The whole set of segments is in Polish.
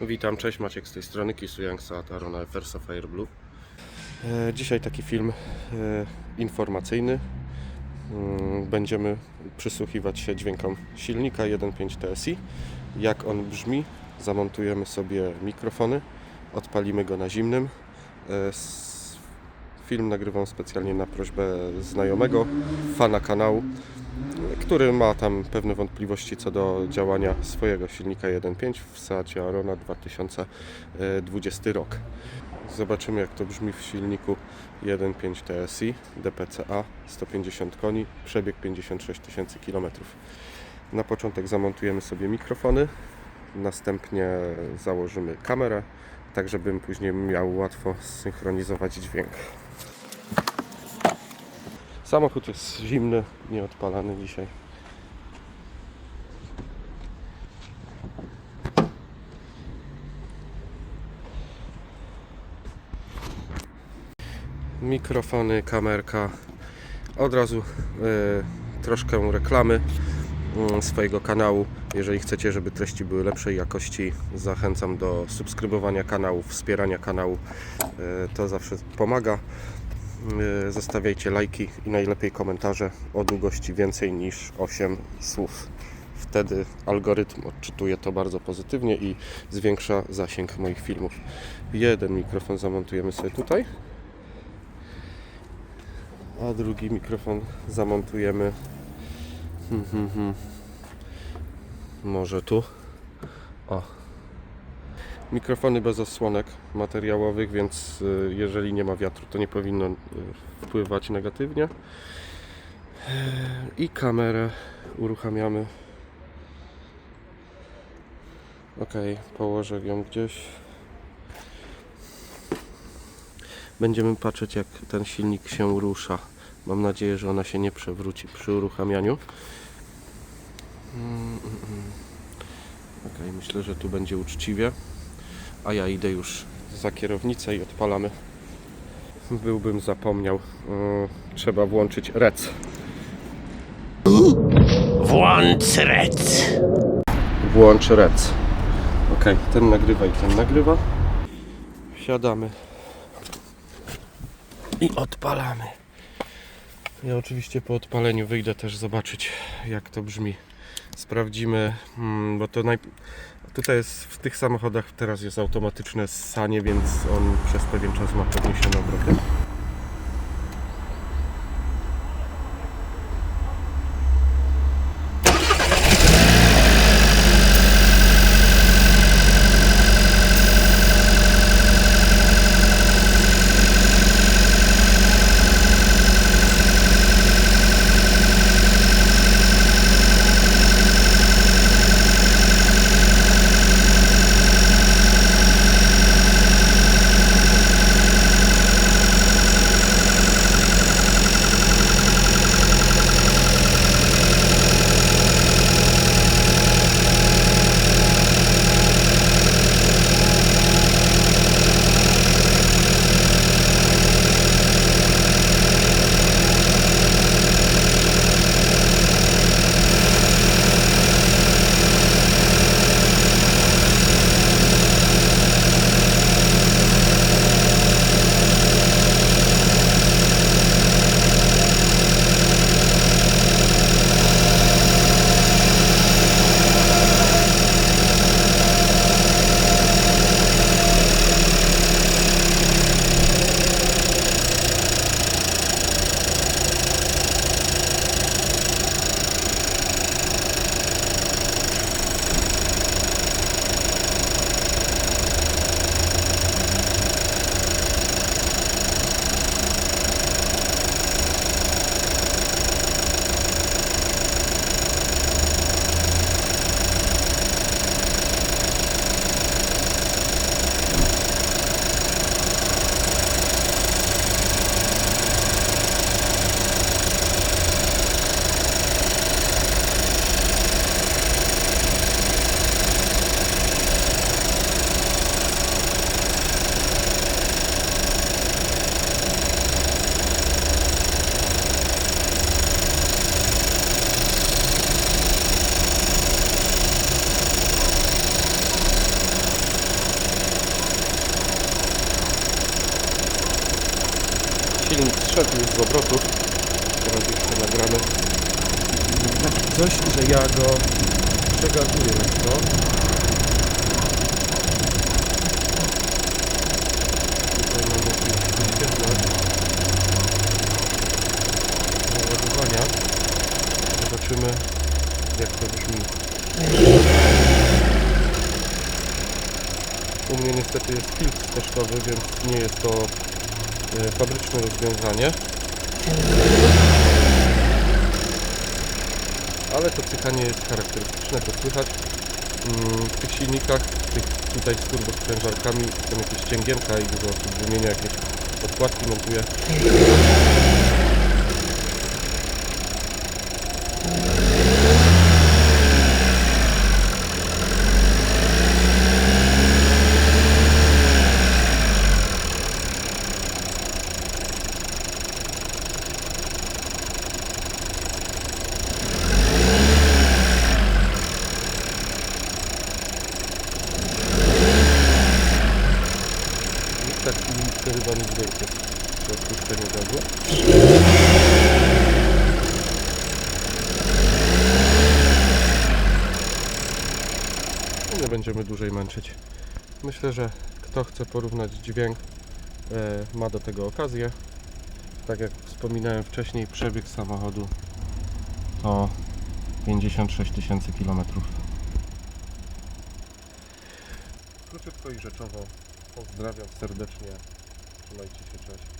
Witam, cześć Maciek z tej strony Kisu Youngsa at Arona Versa Fire Blue. E, Dzisiaj taki film e, informacyjny. Mm, Będziemy przysłuchiwać się dźwiękom silnika 1.5 TSI. Jak on brzmi, zamontujemy sobie mikrofony, odpalimy go na zimnym. Film nagrywam specjalnie na prośbę znajomego, fana kanału, który ma tam pewne wątpliwości co do działania swojego silnika 1.5 w Seacie Arona 2020 rok. Zobaczymy jak to brzmi w silniku 1.5 TSI DPCA 150 koni, przebieg 56 tysięcy km. Na początek zamontujemy sobie mikrofony, następnie założymy kamerę, tak żebym później miał łatwo synchronizować dźwięk. Samochód jest zimny, nieodpalany dzisiaj. Mikrofony, kamerka. Od razu e, troszkę reklamy mm, swojego kanału. Jeżeli chcecie, żeby treści były lepszej jakości, zachęcam do subskrybowania kanału, wspierania kanału. E, to zawsze pomaga. E, Zostawiajcie lajki i najlepiej komentarze o długości więcej niż 8 słów. Wtedy algorytm odczytuje to bardzo pozytywnie i zwiększa zasięg moich filmów. Jeden mikrofon zamontujemy sobie tutaj, a drugi mikrofon zamontujemy hmm, hmm, hmm. może tu. O. Mikrofony bez osłonek materiałowych, więc y, jeżeli nie ma wiatru, to nie powinno y, wpływać negatywnie. I kamerę uruchamiamy. Ok, położę ją gdzieś. Będziemy patrzeć, jak ten silnik się rusza. Mam nadzieję, że ona się nie przewróci przy uruchamianiu. Ok, myślę, że tu będzie uczciwie. A ja idę już za kierownicę i odpalamy. Byłbym zapomniał. Yy, trzeba włączyć rec. Włącz rec. Włącz rec. Ok, ten nagrywa i ten nagrywa. Wsiadamy. I odpalamy. Ja oczywiście po odpaleniu wyjdę też zobaczyć jak to brzmi. Sprawdzimy, mm, bo to naj... tutaj jest w tych samochodach teraz jest automatyczne ssanie, więc on przez pewien czas ma podniesione obroty. Już z obrotów. Teraz jeszcze nagramy taki coś, że ja go przegazuję lekko. Tutaj mam jakieś wyświetlacz załadowania. Zobaczymy jak to brzmi. U mnie niestety jest filtr testowy, więc nie jest to fabryczne rozwiązanie. Ale to cykanie jest charakterystyczne, to słychać. Mm, W tych silnikach, tych tutaj z turbosprężarkami są jakieś ścięgienka i dużo osób wymienia jakieś podkładki, montuje. Nikt tak silnik przerywany dźwiękiem przy odpuszczeniu gazu. I Nie będziemy dłużej męczyć. Myślę, że kto chce porównać dźwięk, e, ma do tego okazję. Tak jak wspominałem wcześniej, przebieg samochodu to 56 tysięcy kilometrów. Króciutko i rzeczowo pozdrawiam serdecznie. Trzymajcie się, cześć.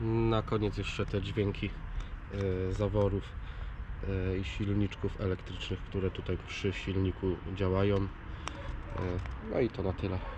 Na koniec jeszcze te dźwięki e, zaworów e, i silniczków elektrycznych, które tutaj przy silniku działają. E, No i to na tyle.